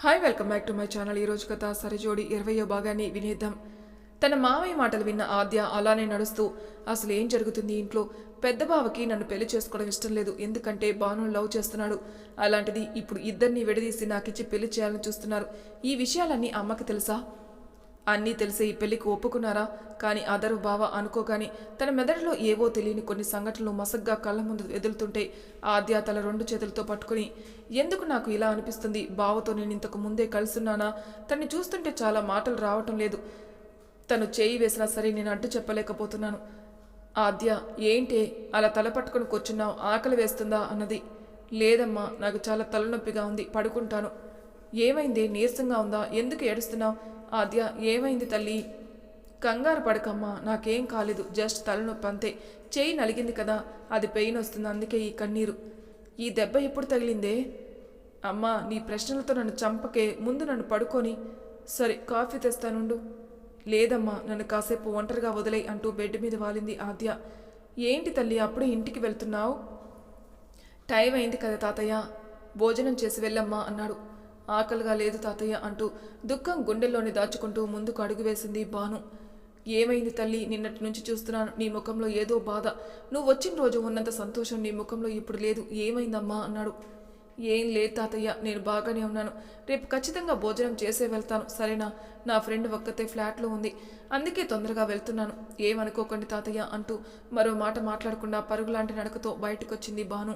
Hi welcome back to my channel ఈరోజు కథ సరిజోడి ఇరవయో భాగాన్ని వినేద్దాం. తన మామయ్య మాటలు విన్న ఆద్య అలానే నడుస్తూ అసలు ఏం జరుగుతుంది ఇంట్లో? పెద్ద బావకి నన్ను పెళ్ళి చేసుకోవడం ఇష్టం లేదు. ఎందుకంటే బాను లవ్ చేస్తున్నాడు. అలాంటిది ఇప్పుడు ఇద్దరిని విడదీసి నాకిచ్చి పెళ్ళి చేయాలని చూస్తున్నారు. ఈ విషయాలన్నీ అమ్మకి తెలుసా? అన్నీ తెలిసి ఈ పెళ్ళికి ఒప్పుకున్నారా? కానీ అదరు బావ అనుకోగాని తన మెదడులో ఏవో తెలియని కొన్ని సంఘటనలు మసగ్గా కళ్ళ ముందు ఎదులుతుంటే ఆద్య తల రెండు చేతులతో పట్టుకుని ఎందుకు నాకు ఇలా అనిపిస్తుంది? బావతో నేను ఇంతకు ముందే కలుసున్నానా? తన్ని చూస్తుంటే చాలా మాటలు రావటం లేదు. తను చేయి వేసినా సరే నేను అడ్డు చెప్పలేకపోతున్నాను. ఆద్య ఏంటే? అలా తల పట్టుకుని కూర్చున్నావు? ఆకలి వేస్తుందా? అన్నది. లేదమ్మా నాకు చాలా తలనొప్పిగా ఉంది. పడుకుంటాను. ఏమైంది? నీరసంగా ఉందా? ఎందుకు ఏడుస్తున్నావు? ఆద్య ఏమైంది తల్లి? కంగారు పడకమ్మా నాకేం కాలేదు జస్ట్ తలనొప్పి అంతే చేయి నలిగింది కదా అది పెయిన్ వస్తుంది అందుకే ఈ కన్నీరు. ఈ దెబ్బ ఎప్పుడు తగిలిందే? అమ్మా నీ ప్రశ్నలతో నన్ను చంపకే ముందు నన్ను పడుకొని సరే కాఫీ తెస్తానుండు లేదమ్మా నన్ను కాసేపు ఒంటరిగా వదిలే అంటూ బెడ్ మీద వాలింది ఆద్య. ఏంటి తల్లి అప్పుడే ఇంటికి వెళ్తున్నావు? టైం అయింది కదా తాతయ్య భోజనం చేసి వెళ్ళమ్మా అన్నాడు. ఆకలిగా లేదు తాతయ్య అంటూ దుఃఖం గుండెల్లోని దాచుకుంటూ ముందుకు అడుగు వేసింది బాను ఏమైంది తల్లి? నిన్నటి నుంచి చూస్తున్నాను. నీ ముఖంలో ఏదో బాధ. నువ్వు వచ్చిన రోజు ఉన్నంత సంతోషం నీ ముఖంలో ఇప్పుడు లేదు. ఏమైందమ్మా? అన్నాడు. ఏం లేదు తాతయ్య నేను బాగానే ఉన్నాను. రేపు ఖచ్చితంగా భోజనం చేసే వెళ్తాను. సరేనా? నా ఫ్రెండ్ ఒక్కతే ఫ్లాట్లో ఉంది. అందుకే తొందరగా వెళ్తున్నాను. ఏమనుకోకండి తాతయ్య అంటూ మరో మాట మాట్లాడకుండా పరుగులాంటి నడకతో బయటకొచ్చింది బాను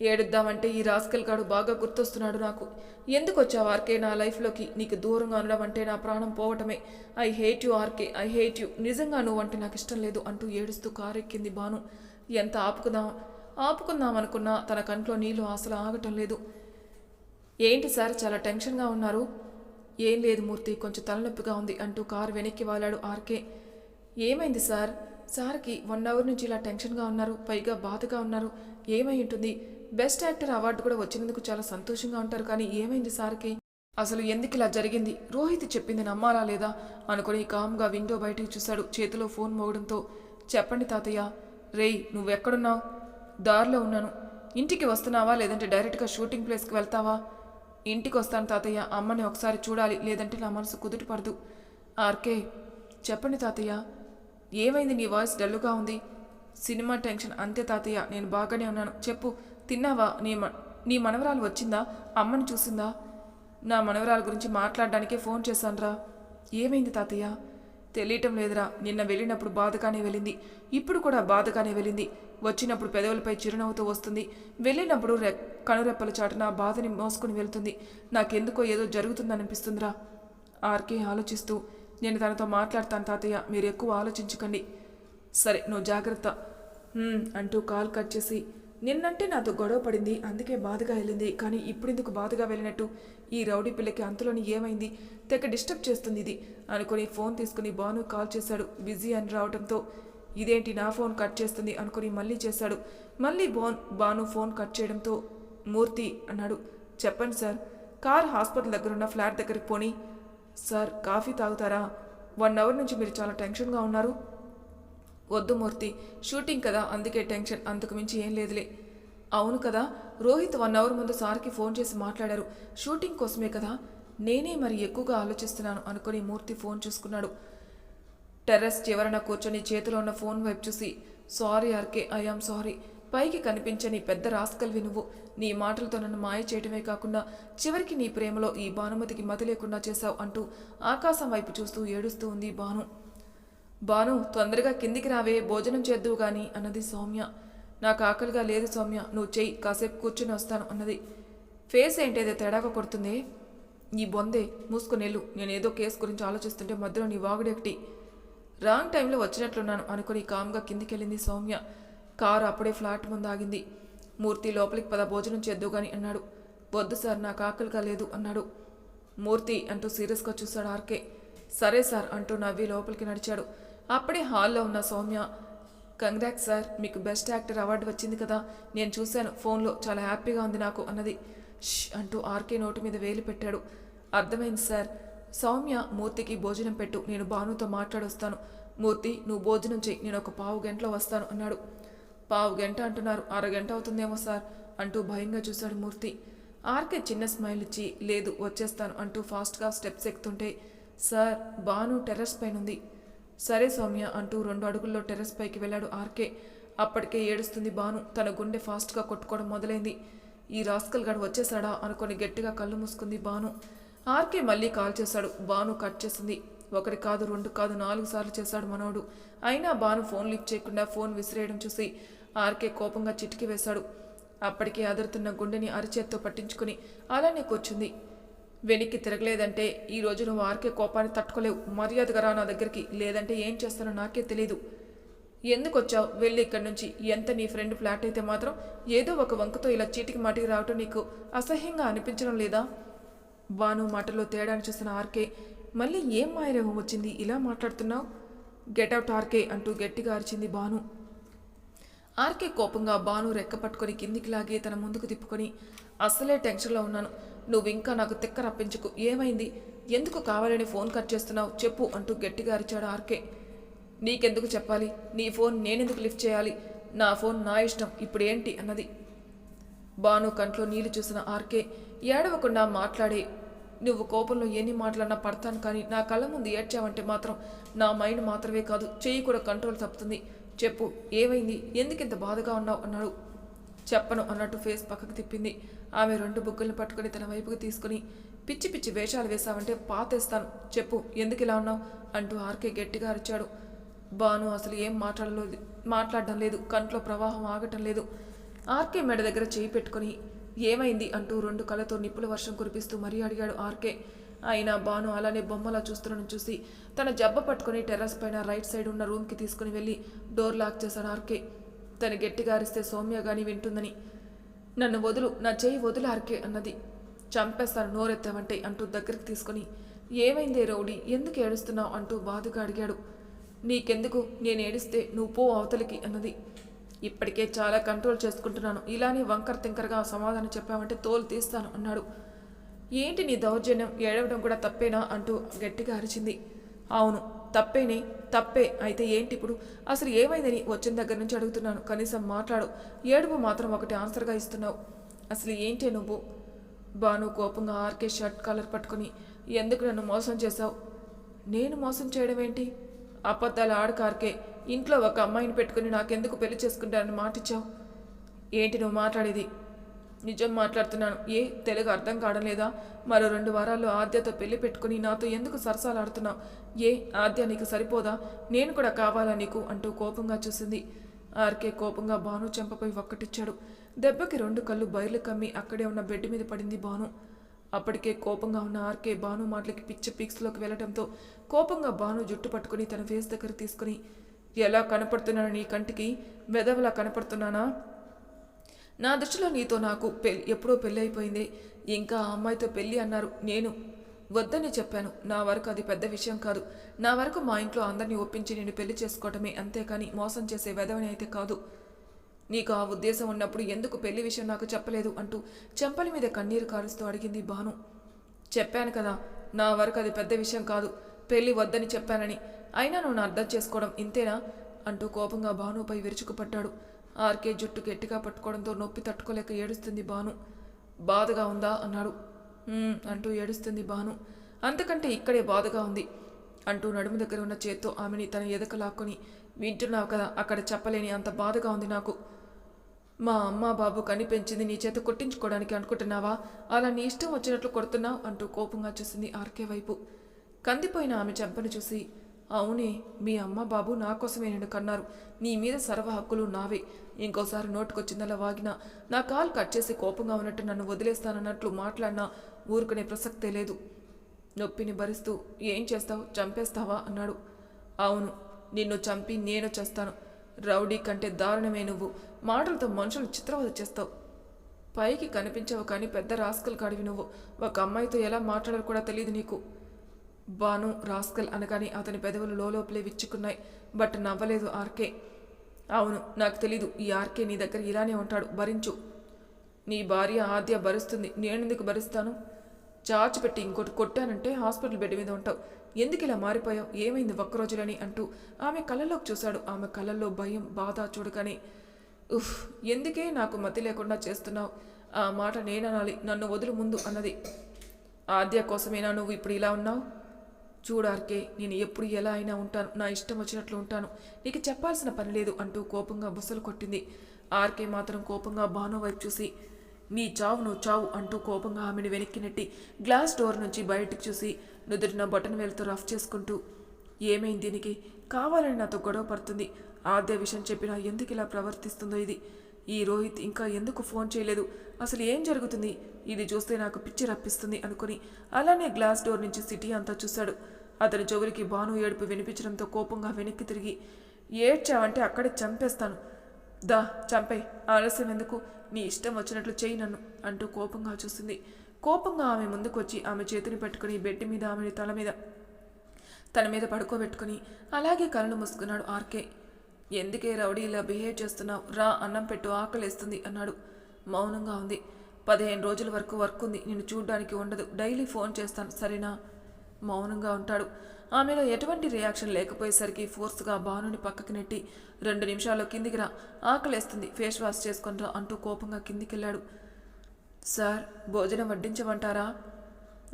ఏడుద్దామంటే ఈ రాస్కల్ గాడు బాగా గుర్తొస్తున్నాడు నాకు. ఎందుకు వచ్చావు ఆర్కే నా లైఫ్లోకి? నీకు దూరంగా ఉండడం అంటే నా ప్రాణం పోవటమే. I hate you RK I hate you. నిజంగా నువ్వు అంటే నాకు ఇష్టం లేదు అంటూ ఏడుస్తూ కారెక్కింది బాను ఎంత ఆపుకుందాం ఆపుకుందాం అనుకున్నా తన కంట్లో నీళ్ళు అసలు ఆగటం లేదు. ఏంటి సార్ చాలా టెన్షన్గా ఉన్నారు? ఏం లేదు మూర్తి కొంచెం తలనొప్పిగా ఉంది అంటూ కారు వెనక్కి వాలాడు ఆర్కే. ఏమైంది సార్? సార్కి వన్ అవర్ నుంచి ఇలా టెన్షన్గా ఉన్నారు పైగా బాధగా ఉన్నారు. ఏమై ఉంటుంది? బెస్ట్ యాక్టర్ అవార్డు కూడా వచ్చినందుకు చాలా సంతోషంగా ఉంటారు. కానీ ఏమైంది సార్కి? అసలు ఎందుకు ఇలా జరిగింది? రోహిత్ చెప్పింది నమ్మాలా లేదా? అనుకుని కామ్గా విండో బయటికి చూశాడు. చేతిలో ఫోన్ మోగడంతో చెప్పండి తాతయ్య. రేయ్ నువ్వెక్కడున్నావు? దారిలో ఉన్నాను. ఇంటికి వస్తున్నావా? లేదంటే డైరెక్ట్గా షూటింగ్ ప్లేస్కి వెళ్తావా? ఇంటికి వస్తాను తాతయ్య. అమ్మని ఒకసారి చూడాలి. లేదంటే నా మనసు కుదుట పడదు. ఆర్కే చెప్పండి తాతయ్య. ఏమైంది? నీ వాయిస్ డల్లుగా ఉంది. సినిమా టెన్షన్ అంతే తాతయ్య. నేను బాగానే ఉన్నాను. చెప్పు. తిన్నావా? నీ నీ మనవరాలు వచ్చిందా? అమ్మని చూసిందా? నా మనవరాల గురించి మాట్లాడడానికే ఫోన్ చేశానురా. ఏమైంది తాతయ్య? తెలియటం లేదురా. నిన్న వెళ్ళినప్పుడు బాధగానే వెళ్ళింది. ఇప్పుడు కూడా బాధగానే వెళ్ళింది. వచ్చినప్పుడు పెదవులపై చిరునవ్వుతో వస్తుంది. వెళ్ళినప్పుడు రె కనురెప్పల చాటున ఆ బాధని మోసుకుని వెళ్తుంది. నాకెందుకో ఏదో జరుగుతుందనిపిస్తుందిరా. ఆర్కే ఆలోచిస్తూ నేను తనతో మాట్లాడతాను తాతయ్య. మీరు ఎక్కువ ఆలోచించకండి. సరే నువ్వు జాగ్రత్త. అంటూ కాల్ కట్ చేసి నిన్నంటే నాతో గొడవ పడింది అందుకే బాధగా వెళ్ళింది. కానీ ఇప్పుడెందుకు బాధగా వెళ్ళినట్టు? ఈ రౌడీ పిల్లకి అంతలోని ఏమైంది? తెగ డిస్టర్బ్ చేస్తుంది ఇది అనుకుని ఫోన్ తీసుకుని బాను కాల్ చేశాడు. బిజీ అని రావడంతో ఇదేంటి నా ఫోన్ కట్ చేస్తుంది అనుకుని మళ్ళీ చేశాడు. మళ్ళీ బోన్ బాను ఫోన్ కట్ చేయడంతో మూర్తి అన్నాడు. చెప్పండి సార్ కార్ హాస్పిటల్ దగ్గరున్న ఫ్లాట్ దగ్గరికి పోని. సార్ కాఫీ తాగుతారా? వన్ అవర్ నుంచి మీరు చాలా టెన్షన్గా ఉన్నారు. వద్దు మూర్తి షూటింగ్ కదా అందుకే టెన్షన్ అందుకు మించి ఏం లేదులే. అవును కదా రోహిత్ వన్ అవర్ ముందు సార్కి ఫోన్ చేసి మాట్లాడారు. షూటింగ్ కోసమే కదా? నేనే మరి ఎక్కువగా ఆలోచిస్తున్నాను అనుకుని మూర్తి ఫోన్ చూసుకున్నాడు. టెర్రస్ చివరన కూర్చొని చేతిలో ఉన్న ఫోన్ వైపు చూసి సారీ ఆర్కే ఐఆమ్ సారీ. పైకి కనిపించని పెద్ద రాస్కల్వి నువ్వు. నీ మాటలతో నన్ను మాయ చేయటమే కాకుండా చివరికి నీ ప్రేమలో ఈ భానుమతికి మతి లేకుండా చేశావు అంటూ ఆకాశం వైపు చూస్తూ ఏడుస్తూ ఉంది భాను. బాను తొందరగా కిందికి రావే భోజనం చేద్దువు గాని అన్నది సౌమ్య. నాకు ఆకలిగా లేదు సౌమ్య నువ్వు చెయ్యి కాసేపు కూర్చుని వస్తాను అన్నది. ఫేస్ ఏంటేదో తేడాగా కొడుతుంది? నీ బొందే మూసుకునేళ్ళు. నేను నేనేదో కేసు గురించి ఆలోచిస్తుంటే మధ్యలో నీ వాగుడెక్కటి రాంగ్ టైంలో వచ్చినట్లున్నాను అనుకుని కామ్గా కిందికెళ్ళింది సౌమ్య. కారు అప్పుడే ఫ్లాట్ ముందు ఆగింది మూర్తి లోపలికి పద భోజనం చేద్దు గాని అన్నాడు. వద్దు సార్ నాకు ఆకలిగా లేదు అన్నాడు. మూర్తి అంటూ సీరియస్గా చూశాడు ఆర్కే. సరే సార్ అంటూ నవ్వి లోపలికి నడిచాడు. అప్పుడే హాల్లో ఉన్న సౌమ్య కంగ్రాక్స్ సార్ మీకు బెస్ట్ యాక్టర్ అవార్డు వచ్చింది కదా నేను చూశాను ఫోన్లో చాలా హ్యాపీగా ఉంది నాకు అన్నది. ష్ అంటూ ఆర్కే నోటు మీద వేలు పెట్టాడు. అర్థమైంది సార్. సౌమ్య మూర్తికి భోజనం పెట్టు నేను భానుతో మాట్లాడొస్తాను. మూర్తి నువ్వు భోజనం చేయి నేను ఒక పావు గంటలో వస్తాను అన్నాడు. పావు గంట అంటున్నారు అరగంట అవుతుందేమో సార్ అంటూ భయంగా చూశాడు మూర్తి. ఆర్కే చిన్న స్మైల్ ఇచ్చి లేదు వచ్చేస్తాను అంటూ ఫాస్ట్గా స్టెప్స్ ఎక్కుతుంటే సార్ భాను టెర్రస్ పైన ఉంది సరే సౌమ్య అంటూ రెండు అడుగుల్లో టెర్రస్ పైకి వెళ్ళాడు ఆర్కే. అప్పటికే ఏడుస్తుంది బాను తన గుండె ఫాస్ట్గా కొట్టుకోవడం మొదలైంది. ఈ రాస్కల్ గడు వచ్చేసాడా అనుకొని గట్టిగా కళ్ళు మూసుకుంది బాను ఆర్కే మళ్ళీ కాల్ చేశాడు. బాను కట్ చేసింది. ఒకటి కాదు రెండు కాదు నాలుగు సార్లు చేశాడు మనోడు. అయినా బాను ఫోన్ లిఫ్ట్ చేయకుండా ఫోన్ విసిరేయడం చూసి ఆర్కే కోపంగా చిటికి వేశాడు. అప్పటికే అదురుతున్న గుండెని అరిచేత్తో పట్టించుకుని అలానే కూర్చుంది. వెనక్కి తిరగలేదంటే ఈ రోజు నువ్వు ఆర్కే కోపాన్ని తట్టుకోలేవు. మర్యాదగా రా నా దగ్గరికి. లేదంటే ఏం చేస్తానో నాకే తెలియదు ఎందుకు వచ్చావు? వెళ్ళి ఇక్కడి నుంచి. ఎంత నీ ఫ్రెండ్ ఫ్లాట్ అయితే మాత్రం ఏదో ఒక వంకతో ఇలా చీటికి మాటికి రావటం నీకు అసహ్యంగా అనిపించడం లేదా? బాను మాటలో తేడాను చూసిన ఆర్కే మళ్ళీ ఏం మాయరేమో వచ్చింది? ఇలా మాట్లాడుతున్నావు? గెట్ అవుట్ ఆర్కే అంటూ గట్టిగా అరిచింది బాను ఆర్కే కోపంగా బాను రెక్క పట్టుకొని కిందికి లాగి తన ముందుకు తిప్పుకొని అస్సలే టెన్షన్లో ఉన్నాను. నువ్వు ఇంకా నాకు తిక్క రప్పించుకు. ఏమైంది? ఎందుకు కావాలని ఫోన్ కట్ చేస్తున్నావు? చెప్పు అంటూ గట్టిగా అరిచాడు ఆర్కే. నీకెందుకు చెప్పాలి? నీ ఫోన్ నేనెందుకు లిఫ్ట్ చేయాలి? నా ఫోన్ నా ఇష్టం. ఇప్పుడు ఏంటి అన్నది. బాను కంట్లో నీళ్ళు చూసిన ఆర్కే ఏడవకుండా మాట్లాడే నువ్వు కోపంలో ఎన్ని మాట్లాడినా పడతాను కానీ నా కళ్ళ ముందు ఏడ్చావంటే మాత్రం నా మైండ్ మాత్రమే కాదు. చెయ్యి కూడా కంట్రోల్ తప్పుతుంది. చెప్పు ఏమైంది? ఎందుకు ఇంత బాధగా ఉన్నావు? అన్నాడు. చెప్పను అన్నట్టు ఫేస్ పక్కకు తిప్పింది. ఆమె రెండు బుగ్గలను పట్టుకుని తన వైపుకి తీసుకుని పిచ్చి పిచ్చి వేషాలు వేశావంటే పాతేస్తాను. చెప్పు ఎందుకు ఇలా ఉన్నావు? అంటూ ఆర్కే గట్టిగా అరిచాడు. బాను అసలు ఏం మాట్లాడలేదు మాట్లాడడం లేదు కంట్లో ప్రవాహం ఆగటం లేదు. ఆర్కే మెడ దగ్గర చేయి పెట్టుకుని ఏమైంది? అంటూ రెండు కళ్ళతో నిప్పుల వర్షం కురిపిస్తూ మరీ అడిగాడు ఆర్కే. అయినా బాను అలానే బొమ్మలా చూస్తున్నాను చూసి తన జబ్బ పట్టుకుని టెర్రస్ పైన రైట్ సైడ్ ఉన్న రూమ్కి తీసుకుని వెళ్ళి డోర్ లాక్ చేశాను ఆర్కే. తను గట్టిగా అరిస్తే సౌమ్య గాని వింటుందని. నన్ను వదులు నా చేయి వదులు ఆర్కే అన్నది. చంపేస్తాను నోరెత్తావంటే అంటూ దగ్గరికి తీసుకుని ఏమైందే రౌడీ ఎందుకు ఏడుస్తున్నావు అంటూ బాధగా అడిగాడు. నీకెందుకు నేను ఏడిస్తే నువ్వు పో అవతలికి అన్నది. ఇప్పటికే చాలా కంట్రోల్ చేసుకుంటున్నాను ఇలానే వంకర్ తింకరగా సమాధానం చెప్పావంటే తోలు తీస్తాను అన్నాడు. ఏంటి నీ దౌర్జన్యం? ఏడవడం కూడా తప్పేనా? అంటూ గట్టిగా అరిచింది. అవును తప్పేనే తప్పే. అయితే ఏంటి ఇప్పుడు? అసలు ఏమైందని వచ్చిన దగ్గర నుంచి అడుగుతున్నాను. కనీసం మాట్లాడు. ఏడుపు మాత్రం ఒకటి ఆన్సర్గా ఇస్తున్నావు. అసలు ఏంటి నువ్వు? బాను కోపంగా ఆర్కే షర్ట్ కాలర్ పట్టుకుని ఎందుకు నన్ను మోసం చేశావు? నేను మోసం చేయడం ఏంటి అబద్ధాలు ఆడకార్కే ఇంట్లో ఒక అమ్మాయిని పెట్టుకుని నాకెందుకు పెళ్ళి చేసుకుంటానని మాటిచ్చావు? ఏంటి నువ్వు మాట్లాడేది? నిజం మాట్లాడుతున్నాను. ఏ తెలుగు అర్థం కావడం లేదా? మరో రెండు వారాల్లో ఆద్యతో పెళ్ళి పెట్టుకుని నాతో ఎందుకు సరసాలాడుతున్నావు? ఏ ఆద్య నీకు సరిపోదా? నేను కూడా కావాలా నీకు? అంటూ కోపంగా చూసింది. ఆర్కే కోపంగా భాను చెంపపై ఒక్కటిచ్చాడు. దెబ్బకి రెండు కళ్ళు బయలు కమ్మి అక్కడే ఉన్న బెడ్ మీద పడింది భాను. అప్పటికే కోపంగా ఉన్న ఆర్కే భాను మాటలకి పిచ్చ పీక్స్లోకి వెళ్ళడంతో కోపంగా భాను జుట్టు పట్టుకుని తన ఫేస్ దగ్గర తీసుకుని ఎలా కనపడుతున్నాను నీ కంటికి? వెదవలా కనపడుతున్నానా? నా దృష్టిలో నీతో నాకు పెళ్ళి ఎప్పుడో పెళ్ళి అయిపోయింది ఇంకా ఆ అమ్మాయితో పెళ్ళి అన్నారు. నేను వద్దని చెప్పాను. నా వరకు అది పెద్ద విషయం కాదు. నా వరకు మా ఇంట్లో అందరినీ ఒప్పించి నేను పెళ్ళి చేసుకోవటమే అంతేకాని మోసం చేసే వెధవని అయితే కాదు. నీకు ఆ ఉద్దేశం ఉన్నప్పుడు ఎందుకు పెళ్ళి విషయం నాకు చెప్పలేదు అంటూ చెంపల మీద కన్నీరు కారుస్తూ అడిగింది భాను. చెప్పాను కదా నా వరకు అది పెద్ద విషయం కాదు. పెళ్ళి వద్దని చెప్పానని. అయినా నువ్వు నా అర్థం చేసుకోవడం ఇంతేనా? అంటూ కోపంగా భానుపై విరుచుకుపట్టాడు ఆర్కే జుట్టు గట్టిగా పట్టుకోవడంతో నొప్పి తట్టుకోలేక ఏడుస్తుంది భాను. బాధగా ఉందా? అన్నాడు. అంటూ ఏడుస్తుంది భాను. అంతకంటే ఇక్కడే బాధగా ఉంది అంటూ నడుము దగ్గర ఉన్న చేత్తో ఆమెని తన ఎదక లాక్కొని వింటున్నావు కదా అక్కడ చెప్పలేని అంత బాధగా ఉంది నాకు. మా అమ్మ బాబు కనిపించింది నీ చేత కొట్టించుకోవడానికి అనుకుంటున్నావా? అలా నీ ఇష్టం వచ్చినట్లు కొడుతున్నావు అంటూ కోపంగా చూసింది ఆర్కే వైపు. కందిపోయిన ఆమె చెంపను చూసి అవునే మీ అమ్మ బాబు నా కోసమే నేను కన్నారు. నీ మీద సర్వ హక్కులు నావే. ఇంకోసారి నోటుకొచ్చిందలా వాగినా నా కాల్ కట్ చేసి కోపంగా ఉన్నట్టు నన్ను వదిలేస్తానన్నట్లు మాట్లాడినా ఊరుకునే ప్రసక్తే లేదు. నొప్పిని భరిస్తూ ఏం చేస్తావు? చంపేస్తావా? అన్నాడు. అవును నిన్ను చంపి నేను చేస్తాను. రౌడీ కంటే దారుణమే నువ్వు. మాటలతో మనుషులు చిత్రవద చేస్తావు. పైకి కనిపించవు కానీ పెద్ద రాస్కల్ కాడివి నువ్వు. ఒక అమ్మాయితో ఎలా మాట్లాడాలో కూడా తెలియదు నీకు. బాను రాస్కల్ అనగానే అతని పెదవులు లోపలే విచ్చుకున్నాయి. But నవ్వలేదు RK. అవును నాకు తెలీదు. ఈ ఆర్కే నీ దగ్గర ఇలానే ఉంటాడు. భరించు. నీ భార్య ఆద్య భరిస్తుంది. నేనెందుకు భరిస్తాను? చాచి పెట్టి ఇంకోటి కొట్టానంటే హాస్పిటల్ బెడ్ మీద ఉంటావు. ఎందుకు ఇలా మారిపోయావు? ఏమైంది ఒక్కరోజులని అంటూ ఆమె కళ్ళలోకి చూశాడు. ఆమె కళ్ళల్లో భయం బాధ చూడగానే ఉఫ్ ఎందుకే నాకు మతి లేకుండా చేస్తున్నావు? ఆ మాట నేననాలి. నన్ను వదులు ముందు అన్నది. ఆద్య కోసమేనా నువ్వు ఇప్పుడు ఇలా ఉన్నావు? చూడార్కే నేను ఎప్పుడు ఎలా అయినా ఉంటాను నా ఇష్టం వచ్చినట్లు ఉంటాను. నీకు చెప్పాల్సిన పని లేదు అంటూ కోపంగా బుసలు కొట్టింది. ఆర్కే మాత్రం కోపంగా భాను వైపు చూసి నీ చావు నువ్వు చావు అంటూ కోపంగా ఆమెను వెనక్కి నెట్టి గ్లాస్ డోర్ నుంచి బయటకు చూసి నుదుటిన బటన్ వేలతో రఫ్ చేసుకుంటూ ఏమైంది దీనికి? కావాలని నాతో గొడవ పడుతుంది. ఆద్య విషయం చెప్పినా ఎందుకు ఇలా ప్రవర్తిస్తుందో ఇది? ఈ రోహిత్ ఇంకా ఎందుకు ఫోన్ చేయలేదు? అసలు ఏం జరుగుతుంది? ఇది చూస్తే నాకు పిచ్చి రప్పిస్తుంది అనుకుని అలానే గ్లాస్ డోర్ నుంచి సిటీ అంతా చూశాడు. అతని చెవులకి భాను ఏడుపు వినిపించడంతో కోపంగా వెనక్కి తిరిగి ఏడ్చావంటే అక్కడే చంపేస్తాను. దా చంపే. ఆలస్యం ఎందుకు? నీ ఇష్టం వచ్చినట్లు చేయి నన్ను అంటూ కోపంగా చూసింది. కోపంగా ఆమె ముందుకొచ్చి ఆమె చేతిని పెట్టుకుని బెడ్ మీద ఆమెని తల మీద తన మీద పడుకోబెట్టుకుని అలాగే కళ్ళు మూసుకున్నాడు ఆర్కే. ఎందుకే రౌడీ ఇలా బిహేవ్ చేస్తున్నావు? రా అన్నం పెట్టు ఆకలేస్తుంది అన్నాడు. మౌనంగా ఉంది. పదిహేను రోజుల వరకు వర్క్ ఉంది. నిన్ను చూడ్డానికి ఉండదు. డైలీ ఫోన్ చేస్తాను సరేనా? మౌనంగా ఉంటాడు. ఆమెలో ఎటువంటి రియాక్షన్ లేకపోయేసరికి ఫోర్స్గా భానుని పక్కకి నెట్టి రెండు నిమిషాల్లో కిందికి రా ఆకలేస్తుంది ఫేస్ వాష్ చేసుకొని రా అంటూ కోపంగా కిందికెళ్ళాడు. సార్ భోజనం వడ్డించమంటారా?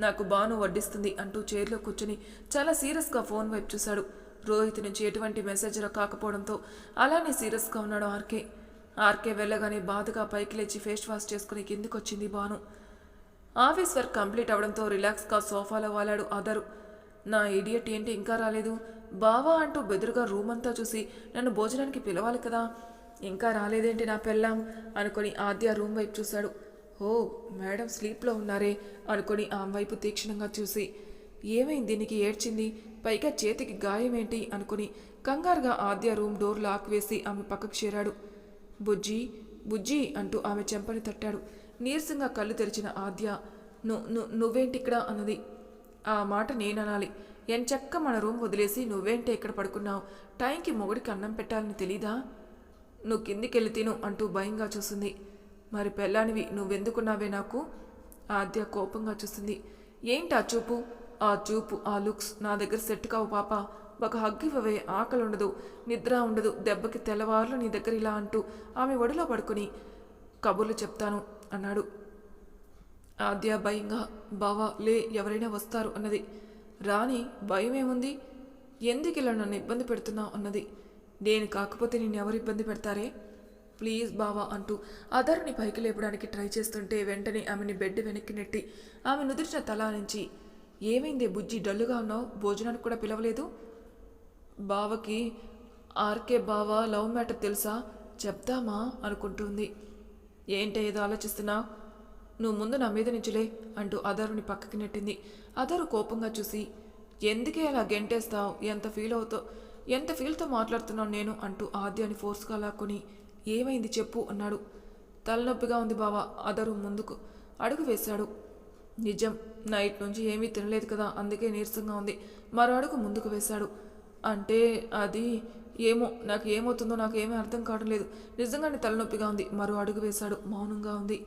నాకు బాను వడ్డిస్తుంది అంటూ చైర్లో కూర్చుని చాలా సీరియస్గా ఫోన్ వైపు చూశాడు. రోహిత్ నుంచి ఎటువంటి మెసేజ్ కాకపోవడంతో అలానే సీరియస్గా ఉన్నాడు ఆర్కే. ఆర్కే వెళ్ళగానే బాధగా పైకి లేచి ఫేస్ వాష్ చేసుకుని కిందికొచ్చింది బాను ఆఫీస్ వర్క్ కంప్లీట్ అవడంతో రిలాక్స్గా సోఫాలో వాలాడు అదరు. నా ఇడియట్ ఏంటి ఇంకా రాలేదు? బావా అంటూ బెదురుగా రూమ్ అంతా చూసి నన్ను భోజనానికి పిలవాలి కదా? ఇంకా రాలేదేంటి నా పెళ్ళాం? అనుకొని ఆద్య రూమ్ వైపు చూశాడు. ఓ మేడం స్లీప్లో ఉన్నారే? అనుకొని ఆమె వైపు తీక్షణంగా చూసి ఏమైంది? దీనికి ఏడ్చింది? పైగా చేతికి గాయమేంటి? అనుకుని కంగారుగా ఆద్య రూమ్ డోర్ లాక్ వేసి ఆమె పక్కకు చేరాడు. బుజ్జి బుజ్జి అంటూ ఆమె చెంపని తట్టాడు. నీరసంగా కళ్ళు తెరిచిన ఆద్య ను నువ్వేంటి ఇక్కడ అన్నది. ఆ మాట నేననాలి. ఎంచక్క మన రూమ్ వదిలేసి నువ్వేంటి ఇక్కడ పడుకున్నావు? టైంకి మొగుడికి అన్నం పెట్టాలని తెలీదా? నువ్వు కిందికెళ్ళి తిను అంటూ భయంగా చూస్తుంది మరి పెళ్ళానివి నువ్వెందుకున్నావే నాకు? ఆద్య కోపంగా చూస్తుంది ఏంటి ఆ చూపు? ఆ చూపు ఆ లుక్స్ నా దగ్గర సెట్ కావు పాప. ఒక హగ్ ఇవ్వవే ఆకలి ఉండదు నిద్ర ఉండదు దెబ్బకి తెల్లవారులు నీ దగ్గర ఇలా అంటూ ఆమె ఒడిలో పడుకుని కబుర్లు చెప్తాను అన్నాడు. ఆద్య భయంగా బావా లే ఎవరైనా వస్తారు అన్నది. రాణి భయం ఏముంది ఎందుకు ఇలా నన్ను ఇబ్బంది పెడుతున్నావు అన్నది. నేను కాకపోతే నేను ఎవరు ఇబ్బంది పెడతారే? ప్లీజ్ బావా అంటూ అదరుని పైకి లేపడానికి ట్రై చేస్తుంటే వెంటనే ఆమెని బెడ్ వెనక్కి నెట్టి ఆమె నుదిరిన తల నుంచి ఏమైంది? బుజ్జి డల్లుగా ఉన్నావు? భోజనానికి కూడా పిలవలేదు? బావకి ఆర్కే బావ లవ్ మ్యాటర్ తెలుసా? చెప్దామా? అనుకుంటుంది. ఏంటే ఏదో ఆలోచిస్తున్నావు నువ్వు ముందు నా మీద నుంచులే అంటూ అదరుని పక్కకి నెట్టింది. అదరు కోపంగా చూసి ఎందుకే అలా గెంటేస్తావు? ఎంత ఫీల్ అవుతావు ఎంత ఫీల్తో మాట్లాడుతున్నావు నేను? అంటూ ఆద్యాన్ని ఫోర్స్గా లాక్కొని ఏమైంది చెప్పు అన్నాడు. తలనొప్పిగా ఉంది బావ. అదరు ముందుకు అడుగు వేశాడు. నిజం. నైట్ నుంచి ఏమీ తినలేదు కదా అందుకే నీరసంగా ఉంది. మరో అడుగు ముందుకు వేశాడు. అంటే అది ఏమో నాకు ఏమవుతుందో నాకు ఏమీ అర్థం కావడం లేదు. నిజంగానే తలనొప్పిగా ఉంది మరో అడుగు వేశాడు. మౌనంగా ఉంది.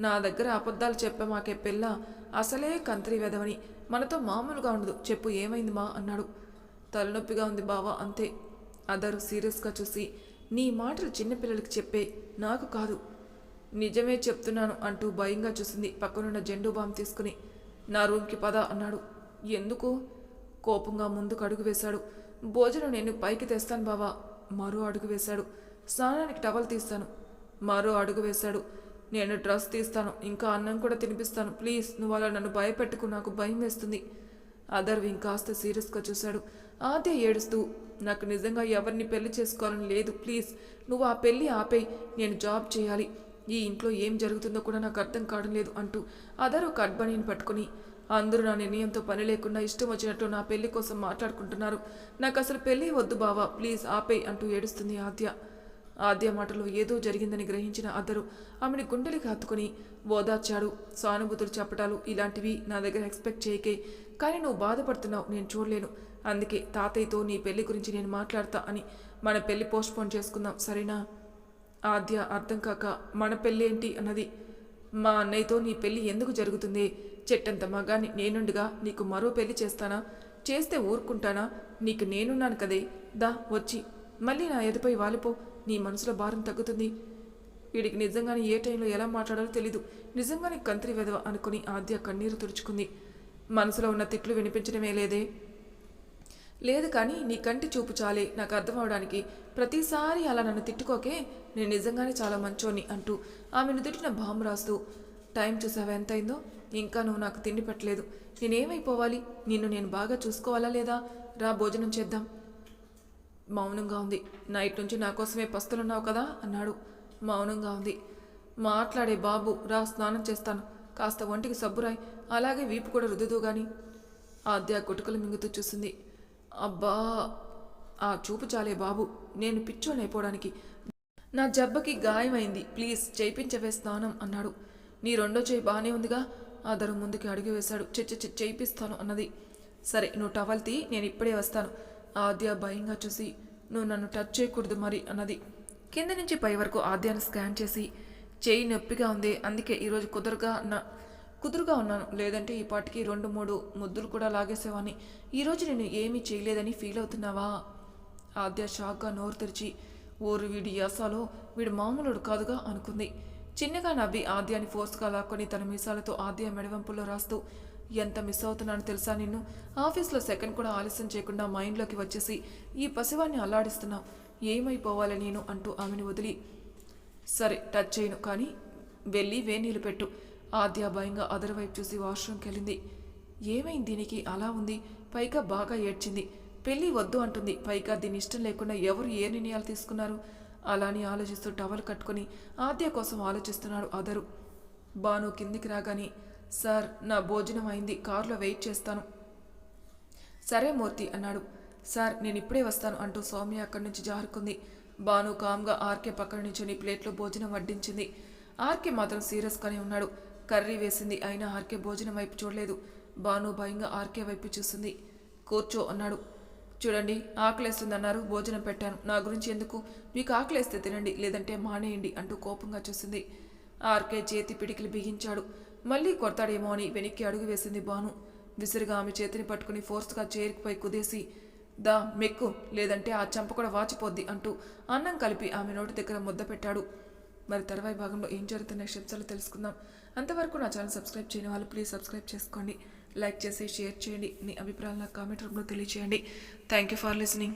నా దగ్గర అబద్ధాలు చెప్పే మాకే పిల్ల అసలే కంత్రి వెదవని మనతో మామూలుగా ఉండదు. చెప్పు ఏమైంది మా? అన్నాడు. తలనొప్పిగా ఉంది బావా అంతే. అదరు సీరియస్గా చూసి నీ మాటలు చిన్నపిల్లలకి చెప్పే నాకు కాదు. నిజమే చెప్తున్నాను అంటూ భయంగా చూసింది. పక్కనున్న జెండు బామ్ తీసుకుని నా రూమ్కి పద అన్నాడు. ఎందుకు? కోపంగా ముందుకు అడుగు వేశాడు. భోజనం నేను పైకి తెస్తాను బావా మరో అడుగు వేశాడు. స్నానానికి టవల్ తీస్తాను మరో అడుగు వేశాడు. నేను డ్రెస్ తీస్తాను ఇంకా అన్నం కూడా తినిపిస్తాను. ప్లీజ్ నువ్వు అలా నన్ను భయపెట్టుకు నాకు భయం వేస్తుంది అదర్వి ఇంకాస్త సీరియస్గా చూశాడు. ఆద్య ఏడుస్తూ నాకు నిజంగా ఎవరిని పెళ్ళి చేసుకోవాలని లేదు. ప్లీజ్ నువ్వు ఆ పెళ్ళి ఆపేయి నేను జాబ్ చేయాలి. ఈ ఇంట్లో ఏం జరుగుతుందో కూడా నాకు అర్థం కావడం లేదు అంటూ అదరు కడ్బనీని పట్టుకుని అందరూ నా నిర్ణయంతో పని లేకుండా ఇష్టం వచ్చినట్టు నా పెళ్ళి కోసం మాట్లాడుకుంటున్నారు. నాకు అసలు పెళ్ళి వద్దు బావా ప్లీజ్ ఆపే అంటూ ఏడుస్తుంది ఆద్య. ఆద్య మాటలో ఏదో జరిగిందని గ్రహించిన అద్దరు ఆమెని గుండెలకి హత్తుకుని ఓదార్చాడు. సానుభూతులు చెప్పటాలు ఇలాంటివి నా దగ్గర ఎక్స్పెక్ట్ చేయకే కానీ నువ్వు బాధపడుతున్నావు నేను చూడలేను. అందుకే తాతయ్యతో నీ పెళ్ళి గురించి నేను మాట్లాడతా అని మన పెళ్ళి పోస్ట్పోన్ చేసుకుందాం సరేనా? ఆద్య అర్థం కాక మన పెళ్ళి ఏంటి అన్నది? మా అన్నయ్యతో నీ పెళ్ళి ఎందుకు జరుగుతుంది? చెట్టంత మగాని నేనుండగా నీకు మరో పెళ్ళి చేస్తానా? చేస్తే ఊరుకుంటానా? నీకు నేనున్నాను కదే. దా వచ్చి. మళ్ళీ నా ఎదుపై వాలిపో. నీ మనసులో భారం తగ్గుతుంది. వీడికి నిజంగానే ఏ టైంలో ఎలా మాట్లాడాలో తెలీదు. నిజంగానే కంత్రి వెదవ అనుకుని ఆద్య కన్నీరు తుడుచుకుంది. మనసులో ఉన్న తిట్లు వినిపించడమే లేదే? లేదు కానీ నీ కంటి చూపు చాలే నాకు అర్థమవడానికి. ప్రతిసారి అలా నన్ను తిట్టుకోకే నేను నిజంగానే చాలా మంచోని అంటూ ఆమెను తిట్టిన బాంబు రాస్తూ టైం చూసావా ఎంత అయిందో ఇంకా నువ్వు నాకు తిండి పెట్టలేదు. నేనేమైపోవాలి? నిన్ను నేను బాగా చూసుకోవాలా లేదా? రా భోజనం చేద్దాం. మౌనంగా ఉంది. నైట్ నుంచి నా కోసమే పస్తులున్నావు కదా? అన్నాడు. మౌనంగా ఉంది. మాట్లాడే బాబు రా స్నానం చేస్తాను. కాస్త ఒంటికి సబ్బురాయి అలాగే వీపు కూడా రుదుదు గాని ఆద్య గుటుకలు మింగుతూ చూసింది. అబ్బా ఆ చూపు చాలే బాబు. నేను పిచ్చోనైపోవడానికి నా జబ్బకి గాయమైంది. ప్లీజ్ చేయించవే స్నానం అన్నాడు. నీ రెండో చేయి బాగానే ఉందిగా. ఆదరు ముందుకి అడుగు వేశాడు. చెచ్చి చేయిపిస్తాను అన్నది. సరే నువ్వు టవల్ తీ నేను ఇప్పుడే వస్తాను. ఆద్య భయంగా చూసి నువ్వు నన్ను టచ్ చేయకూడదు మరి అన్నది. కింద నుంచి పై వరకు ఆద్యాన్ని స్కాన్ చేసి చేయి నొప్పిగా ఉంది. అందుకే ఈరోజు కుదరగా నా కుదురుగా ఉన్నాను. లేదంటే ఈ పాటికి రెండు మూడు ముద్దులు కూడా లాగేసేవాని ఈరోజు నేను ఏమీ చేయలేదని ఫీల్ అవుతున్నావా? ఆద్య షాక్గా నోరు తెరిచి ఓరు వీడి యాసాలో వీడు మామూలుడు కాదుగా అనుకుంది. చిన్నగా నవ్వి ఆద్యాన్ని ఫోర్స్గా లాక్కొని తన మీసాలతో ఆద్య మెడవంపుల్లో రాస్తూ ఎంత మిస్ అవుతున్నానో తెలుసా నిన్ను? ఆఫీస్లో సెకండ్ కూడా ఆలస్యం చేయకుండా మైండ్లోకి వచ్చేసి ఈ పసివాన్ని అల్లాడిస్తున్నావు ఏమైపోవాలి నేను? అంటూ ఆమెను వదిలి సరే టచ్ చేయను. కానీ వెళ్ళి వేనీళ్ళు పెట్టు. ఆద్య భయంగా అదర్ వైపు చూసి వాష్రూమ్కి వెళ్ళింది. ఏమైంది దీనికి? అలా ఉంది. పైగా బాగా ఏడ్చింది. పెళ్ళి వద్దు అంటుంది. పైగా దీని ఇష్టం లేకుండా ఎవరు ఏ నిర్ణయాలు తీసుకున్నారు? అలాని ఆలోచిస్తూ టవల్ కట్టుకొని ఆద్య కోసం ఆలోచిస్తున్నాడు అదరు. బాను కిందికి రాగానే సార్ నా భోజనం అయింది. కారులో వెయిట్ చేస్తాను. సరే మూర్తి అన్నాడు. సార్ నేను ఇప్పుడే వస్తాను అంటూ సౌమ్య అక్కడి నుంచి జారుకుంది. బాను కామ్గా ఆర్కే పక్కన నుంచొని ప్లేట్లో భోజనం వడ్డించింది. ఆర్కే మాత్రం సీరియస్గానే ఉన్నాడు. కర్రీ వేసింది. అయినా ఆర్కే భోజనం వైపు చూడలేదు. బాను భయంగా ఆర్కే వైపు చూస్తుంది కూర్చో అన్నాడు. చూడండి ఆకలేస్తుందన్నారు. భోజనం పెట్టాను. నా గురించి ఎందుకు? మీకు ఆకలేస్తే తినండి లేదంటే మానేయండి అంటూ కోపంగా చూసింది. ఆర్కే చేతి పిడికిలు బిగించాడు. మళ్ళీ కొడతాడేమో అని వెనక్కి అడుగు వేసింది బాను విసిరిగా ఆమె చేతిని పట్టుకుని ఫోర్స్గా చేరికిపోయి కుదేసి దా మెక్కు. లేదంటే ఆ చంప కూడా వాచిపోద్ది అంటూ అన్నం కలిపి ఆమె నోటి దగ్గర ముద్ద పెట్టాడు. మరి తర్వాయి భాగంలో ఏం జరుగుతున్న క్షిప్సాలు తెలుసుకుందాం. అంతవరకు నా ఛానల్ సబ్స్క్రైబ్ చేయని వాళ్ళు ప్లీజ్ సబ్స్క్రైబ్ చేసుకోండి. లైక్ చేసి షేర్ చేయండి. మీ అభిప్రాయాలను కామెంట్ రూమ్లో తెలియచేయండి. Thank you for listening